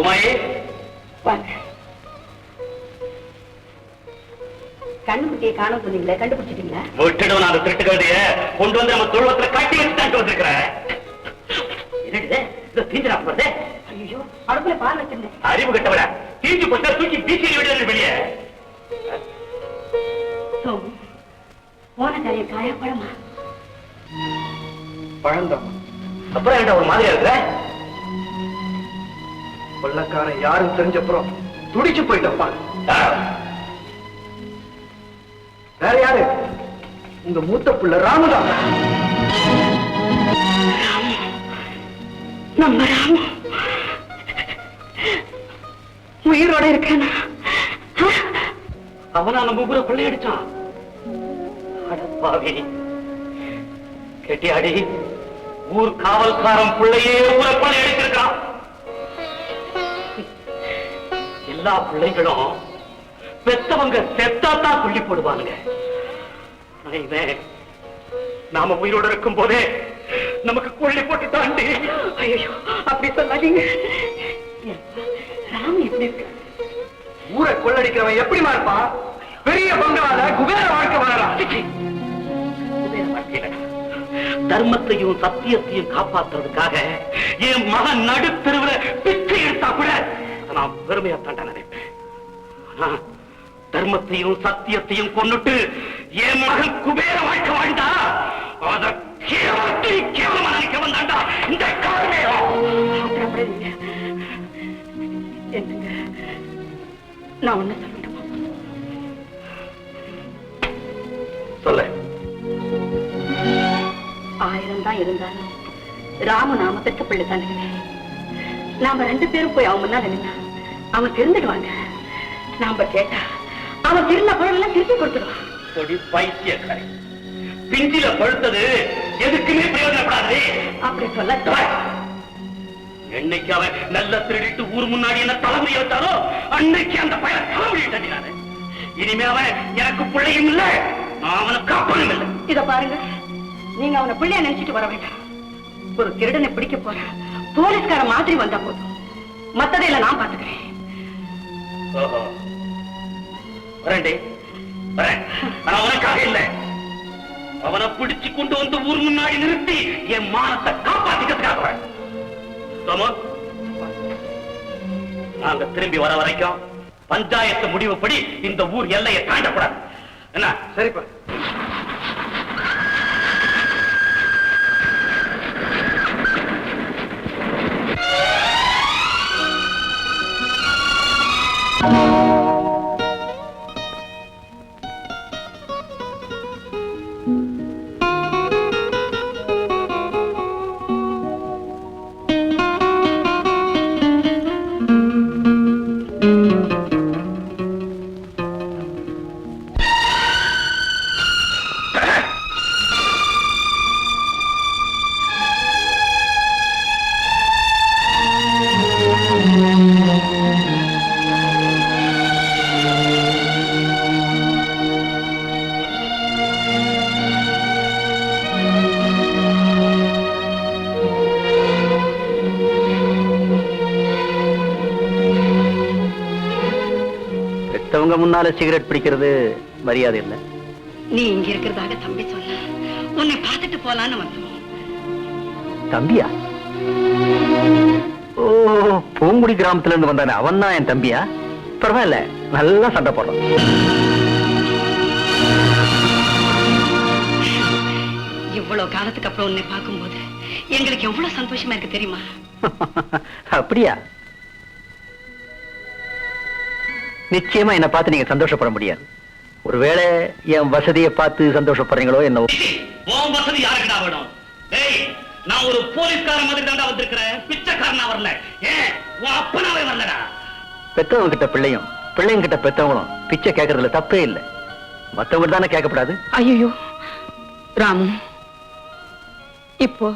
உமாயே. வாங்க. கண்ணுக்குட்டியை காண சொன்னீங்களே கண்டுபிடிச்சிட்டீங்களா? விட்டுடும் அந்த திருட்டு கழுதைய கொண்டு வந்து நம்ம தொழுவத்துல கட்டி வச்சு தட்டு வந்திருக்கிறேன் என்னது? இது தீஞ்சரா போறது? ஐயோ அடுப்புல பால் வச்சிருந்தேன். அறிவு கட்டவர தீஞ்சு போட்டா தூக்கி பீச்சி விடுறது வெளியே. போன காரியம் காயா பழமா பழந்தம். அப்புறம் என்ன ஒரு மாதிரியா இருக்கிற? கொள்ளக்காரன் யாரும் தெரிஞ்சப்புறம் துடிச்சு போயிட்டப்பா. வேற யாரு? உங்க மூத்த புள்ள ராமுதான் நம்ம ராமு. உயிரோட இருக்கானா? அவனா நம்ம ஊரை கொள்ளையடிச்சான். அடப்பாவி கெட்டியாடி ஊர் காவல்காரன் பிள்ளையே ஊரை கொள்ளையடிச்சிருக்கான் எல்லா பிள்ளைகளும் பெத்தவங்க செத்தாத்தான் கொல்லி இவன் நாம உயிரோட இருக்கும் போதே நமக்கு கொல்லி போட்டுட்டாண்டி ஐயோ அப்படி சொல்லாதீங்க. ராமு எப்படி இருக்கு? ஊரை கொள்ளடிக்கிறவன் எப்படிமா இருப்பான்? பெரிய பங்களால குபேர வாழ்க்கை வாழறான் குபேர வாழ்க்கையில தர்மத்தையும் சத்தியத்தையும் காப்பாத்துறதுக்காக என் மகன் நடுத்தெருவுல பிச்சை எடுத்தா கூட நான் பெருமையா தாண்டா ஆனா தர்மத்தையும் சத்தியத்தையும் கொன்னுட்டு என் மகன் குபேர வாழ்க்கை வாழ்ந்தா அத கேவலத்தை கேவலமா நினைக்க வந்தாண்டா. இந்த காரணம். நான் ஒண்ணு சொல்லட்டுமா சொல்ல. ஆயிரம் தான் இருந்தாலும் ராமு நாம பெற்ற பிள்ளை தானுங்க நாம ரெண்டு பேரும் போய் அவன் முன்னால நின்னா அவன் திருந்துடுவாங்க நாம கேட்டா அவன் திருந்த பொருள் திருப்பி கொடுத்துடுவான் கொடி பைத்தியக்காரி. பிஞ்சில பழுத்தது எதுக்குமே பிரயோஜனப்படாது. அப்படி சொல்ல என்னைக்கு அவன் நல்ல திருடிட்டு ஊர் முன்னாடி என்ன தலைமுறை வச்சாரோ அன்னைக்கு அந்த பையன் தலைமுறை தட்டினாரு. இனிமே அவன் எனக்கு பிள்ளையும் இல்ல நான் அவனுக்கு அப்பனும் இல்லை. இத பாருங்க. நீங்க அவனை பிள்ளைய நினைச்சிட்டு வர வேண்டாம். ஒரு திருடனை பிடிக்க போற போலீஸ்கார மாதிரி வந்தா போதும். மத்ததையெல்லாம் நான் பாத்துக்கிறேன் ஓஹோ வரேன். ஆனா உனக்காக இல்ல. அவனை பிடிச்சு கொண்டு வந்து ஊர் முன்னாடி நிறுத்தி என் மானத்தை காப்பாத்திக்கிறதுக்காக வரேன். நாங்க திரும்பி வர வரைக்கும் பஞ்சாயத்து முடிவுப்படி இந்த ஊர் எல்லையை தாண்டக்கூடாது. என்ன? சரிப்பா. பெத்தவங்க முன்னால சிகரெட் பிடிக்கிறது மரியாதை இல்லை. நீ இங்க இருக்கிறதாக தம்பி சொன்ன உன்னை பார்த்துட்டு போலான்னு வந்தோம். தம்பியா? ஓ பூங்குடி கிராமத்துல இருந்து வந்தானே அவன் தான் என் தம்பியா? பரவாயில்ல நல்லா சண்டை போடுறான். இவ்வளவு காலத்துக்கு அப்புறம் உன்னை பார்க்கும்போது எங்களுக்கு எவ்வளவு சந்தோஷமா இருக்கு தெரியுமா? அப்படியா? நிச்சயமா என்ன பார்த்து நீங்க சந்தோஷப்பட முடியாது. ஒருவேளை என் வசதியை பார்த்து சந்தோஷப்படுறீங்களோ என்னவோ. உன் வசதி யாருக்குடா வேணும்? டேய் நான் ஒரு போலீஸ்கார மாதிரி தாண்டா வந்திருக்கிறேன். பிச்சைக்காரனா வரல. ஏன்? உன் அப்பனாவே வரலடா. பெத்தவங்க கிட்ட பிள்ளையும் பிள்ளைங்க கிட்ட பெத்தவங்களும் பிச்சை கேட்கறதுல தப்பே இல்லை. மத்தவங்க தானே கேட்கப்படாது. ஐயோ ராமு இப்போ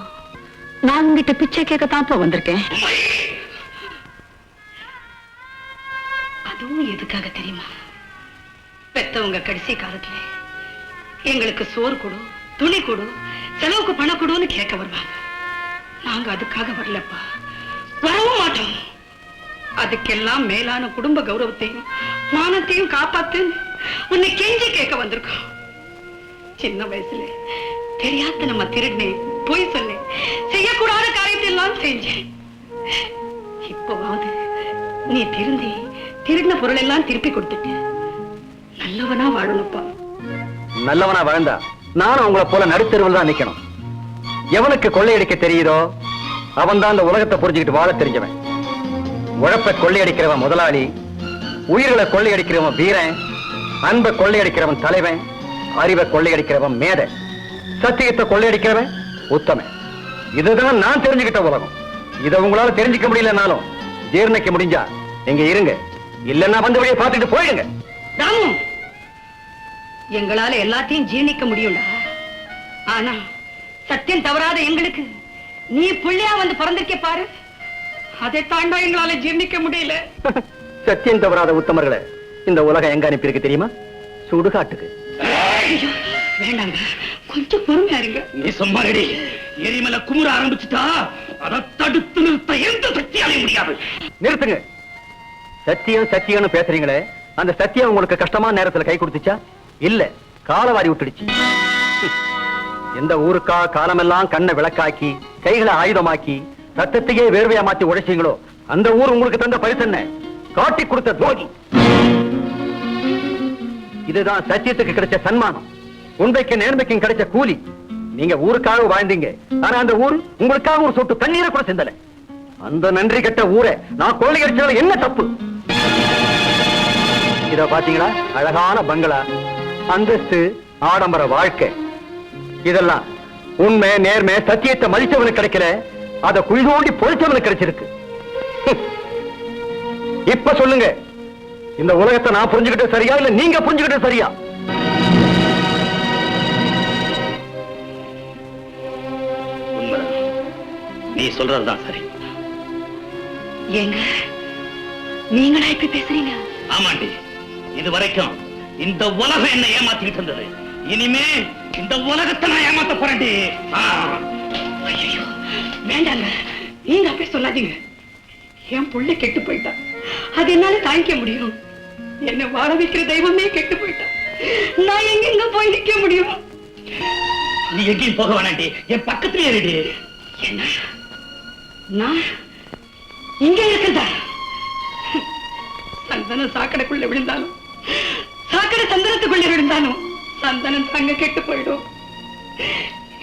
நான் உங்ககிட்ட பிச்சை கேட்கத்தான் இப்போ வந்திருக்கேன். அதுவும் எதுக்காக தெரியுமா? பெத்தவங்க கடைசி காலத்துல எங்களுக்கு சோறு கொடு துணி கொடு செலவுக்கு பணம் கொடுன்னு கேட்க வருவாங்க. நாங்க அதுக்காக வரலப்பா. வரவும் மாட்டோம். அதுக்கெல்லாம் மேலான குடும்ப கௌரவத்தையும் மானத்தையும் காப்பாத்து உன்னை கெஞ்சி கேட்க வந்திருக்கோம். சின்ன வயசுல தெரியாத நம்ம திருடினேன் பொய் சொன்னேன் செய்யக்கூடாத காரியத்தை எல்லாம் செஞ்சேன். இப்போவாவது நீ திருந்தி திருடின பொருள் எல்லாம் திருப்பி கொடுத்துட்டு நல்லவனா வாழணும்ப்பா. நல்லவனா வாழ்ந்தா நானும் உங்களை போல நடுத்தருவில் தான் நிக்கணும். எவனுக்கு கொள்ளையடிக்க தெரியுதோ அவன் தான் இந்த உலகத்தை புரிஞ்சுக்கிட்டு வாழ தெரிஞ்சவன். உழப்ப கொள்ளையடிக்கிறவன் முதலாளி உயிர்களை கொள்ளையடிக்கிறவன் வீரன் அன்பை கொள்ளையடிக்கிறவன் தலைவன் அறிவை கொள்ளையடிக்கிறவன் மேத சத்தியத்தை கொள்ளையடிக்கிறவன் உத்தமன். இதுதான் நான் தெரிஞ்சுக்கிட்ட உலகம். இதை உங்களால தெரிஞ்சுக்க முடியலனாலும் ஜீர்ணிக்க முடிஞ்சா இங்க இருங்க. இல்லன்னா வந்து வழியை பார்த்துட்டு போயிடுங்க ராமு எங்களால எல்லாத்தையும் ஜீர்ணிக்க முடியும்டா. ஆனா சத்தியம் தவறாத எங்களுக்கு நீ புள்ளையா வந்து பிறந்திருக்க பாரு. அதை தாண்டா எங்களால ஜீர்ணிக்க முடியல. சத்தியம் தவறாத உத்தமர்களை இந்த உலகம் எங்க அனுப்பியிருக்கு தெரியுமா? சுடுகாட்டுக்கு. வேண்டாங்க கொஞ்சம் பொறுமையா இருங்க. நீ சும்மா ரெடி எரிமலை குமுற ஆரம்பிச்சுட்டா அதை தடுத்து நிறுத்த எந்த சக்தியாலையும் முடியாது. நிறுத்துங்க. சத்தியம் சத்தியம்னு பேசுறீங்களே அந்த சத்தியம் உங்களுக்கு கஷ்டமான நேரத்துல கை கொடுத்துச்சா? இல்ல காலவாரி விட்டுடுச்சு. எந்த ஊருக்கா காலமெல்லாம் கண்ணை விளக்காக்கி கைகளை ஆயுதமாக்கி ரத்தத்தையே வேர்வையா மாத்தி உழைச்சிங்களோ அந்த ஊர் உங்களுக்கு தந்த பரிசு என்ன? காட்டி கொடுத்த துரோகி. இதுதான் சத்தியத்துக்கு கிடைச்ச சன்மானம். உண்மைக்கு நேர்மைக்கும் கிடைச்ச கூலி. நீங்க ஊருக்காக வாழ்ந்தீங்க. ஆனா அந்த ஊர் உங்களுக்காக ஒரு சொட்டு தண்ணீரை கூட சிந்தல. அந்த நன்றி கெட்ட ஊரை நான் கோழி அடிச்சதுல என்ன தப்பு? இத பாத்தீங்களா அழகான பங்களா. அந்தஸ்து ஆடம்பர வாழ்க்கை. இதெல்லாம் உண்மை நேர்மை சத்தியத்தை மதிச்சவனுக்கு கிடைக்கல. அத குழி தோண்டி பொழிச்சவனுக்கு கிடைச்சிருக்கு. இப்ப சொல்லுங்க. இந்த உலகத்தை நான் புரிஞ்சுக்கிட்டது சரியா இல்ல நீங்க புரிஞ்சுக்கிட்டது சரியா? நீ சொல்றதுதான் சரி. ஏங்க நீங்களா இப்படி பேசுறீங்க? ஆமாண்டி. இது வரைக்கும் இந்த உலகம் என்ன ஏமாத்திக்கிட்டு இருந்தது இனிமே இந்த உலகத்தை நான் ஏமாத்த. ஐயோ வேண்டாங்க. நீங்க அப்படி சொல்லாதீங்க. என் புள்ள கெட்டு போயிட்டா. அது என்னால தாங்கிக்க முடியும். என்ன வாழ வைக்கிற தெய்வமே கெட்டு போயிட்டா. நான் எங்கெங்க போய் நிக்க முடியும்? நீ எங்கேயும் போக வேணாண்டி. என் பக்கத்திலே இருடி. என்ன? நான் இங்க இருக்கிறதா? சந்தனம் சாக்கடைக்குள்ள விழுந்தாலும். சாக்கடை சந்தனத்துக்குள்ள விழுந்தாலும் சந்தனம் தங்க கெட்டு போயிடும்.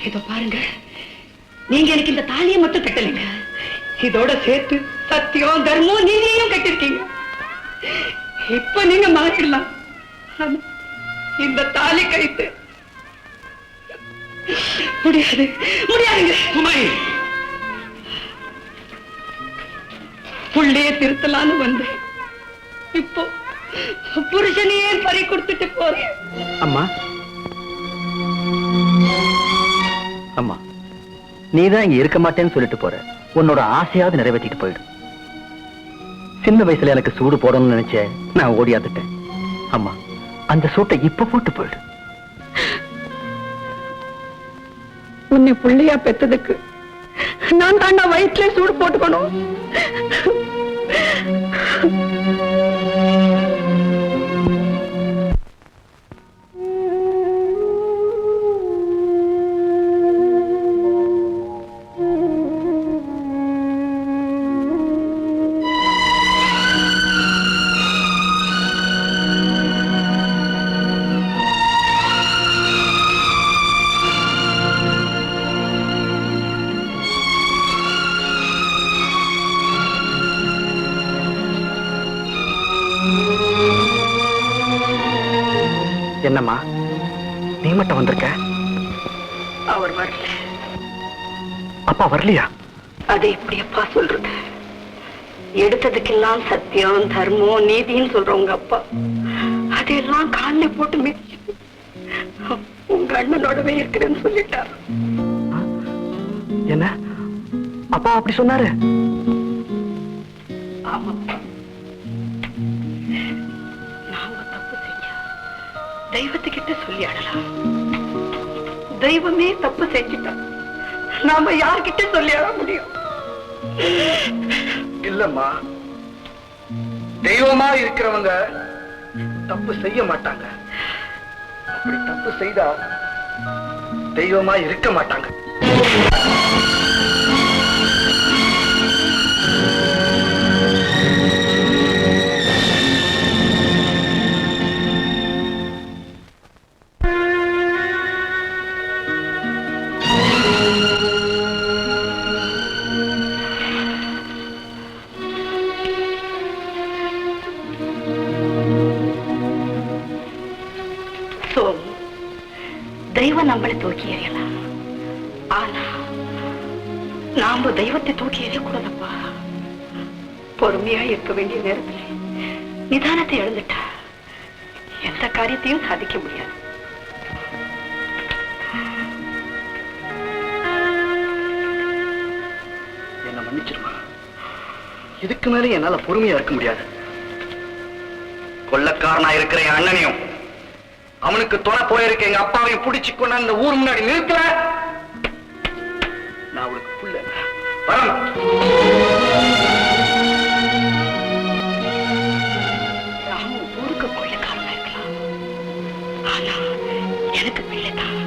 இதோ பாருங்க நீங்க எனக்கு இந்த தாலியை மட்டும் கட்டலைங்க. இதோட சேர்த்து சத்தியம் தர்மம் நீதியையும் கட்டிருக்கீங்க. இப்ப நீங்க மாறிடலாம். இந்த தாலி கழித்து முடியாது. முடியாதுங்க. சுமை! புள்ளைய திருத்தலான்னு வந்து இப்போ புருஷனையே பறி கொடுத்துட்டு போறேன் அம்மா. அம்மா நீதான் இங்க இருக்க மாட்டேன்னு சொல்லிட்டு போற. உன்னோட ஆசையாவது நிறைவேற்றிட்டு போயிடும் சின்ன வயசுல எனக்கு சூடு போடணும்னு நினைச்சேன் நான் ஓடியாந்துட்டேன். அம்மா அந்த சூட்டை இப்ப போட்டு போயிடு. உன்னை புள்ளையா பெத்ததுக்கு நான் தாண்டா வயிற்றுல சூடு போட்டுக்கணும். நீ மட்டும் வந்திருக்க? அவர் வரல. அப்பா வரலையா? அதை எப்படி அப்பா சொல்றது? எடுத்ததுக்கெல்லாம் சத்தியம் தர்மம் நீதின்னு சொல்ற உங்க அப்பா. அதையெல்லாம் காலில் போட்டு மிதிச்சு உங்க அண்ணனோடவே இருக்கிறேன்னு சொல்லிட்டார். என்ன? அப்பா அப்படி சொன்னாரு? ஆமாப்பா. தெய்வத்துக்கிட்ட சொல்லி அழலாம். தெய்வமே தப்பு செஞ்சுட்டா நாம யார்கிட்ட சொல்லி அழ முடியும்? இல்லம்மா. தெய்வமா இருக்கிறவங்க தப்பு செய்ய மாட்டாங்க. அப்படி தப்பு செய்தா தெய்வமா இருக்க மாட்டாங்க. நாம நம்மளை தூக்கி எறியலாம். ஆனா நாம தெய்வத்தை தூக்கி எறியக்கூடாதப்பா. பொறுமையா இருக்க வேண்டிய நேரத்தில் நிதானத்தை எழுந்துட்டா எந்த காரியத்தையும் சாதிக்க முடியாது. என்ன மன்னிச்சிருமா? இதுக்கு மேல என்னால பொறுமையா இருக்க முடியாது. கொள்ளக்காரனா இருக்கிற என் அண்ணனையும் அவனுக்கு துணை போயிருக்க எங்க அப்பாவையும் பிடிச்சு கொண்டு அந்த ஊர் முன்னாடி நிறுத்தல நான் அவளுக்கு புள்ள. வரமா ஊருக்கு கொள்ளைக்காரனா இருக்கலாம். ஆனா எனக்கு பிள்ளைதான்.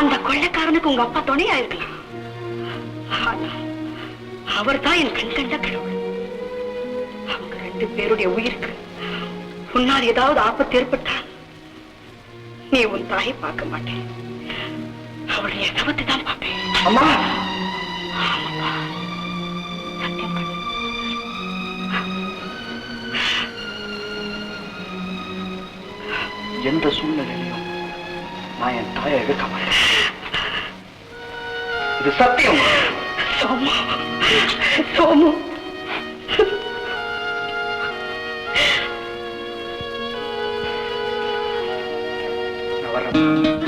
அந்த கொள்ளைக்காரனுக்கு உங்க அப்பா துணையா இருக்கலாம். ஆனா அவர் தான் என் கண் கண்ட கடவுள். அவங்க ரெண்டு பேருடைய உயிருக்கு உன்னால் ஏதாவது ஆபத்து ஏற்பட்டா உன் தாயை பார்க்க மாட்டேன். அவளுடைய சவத்தை தான் பார்ப்பேன். அம்மா! ஆமாப்பா. சத்தியம் பண்ணு. எந்த சூழ்நிலையிலும் நான் என் தாயை இழக்க மாட்டேன். இது சத்தியம். சோமு. சோமு. நான் வர்றேன்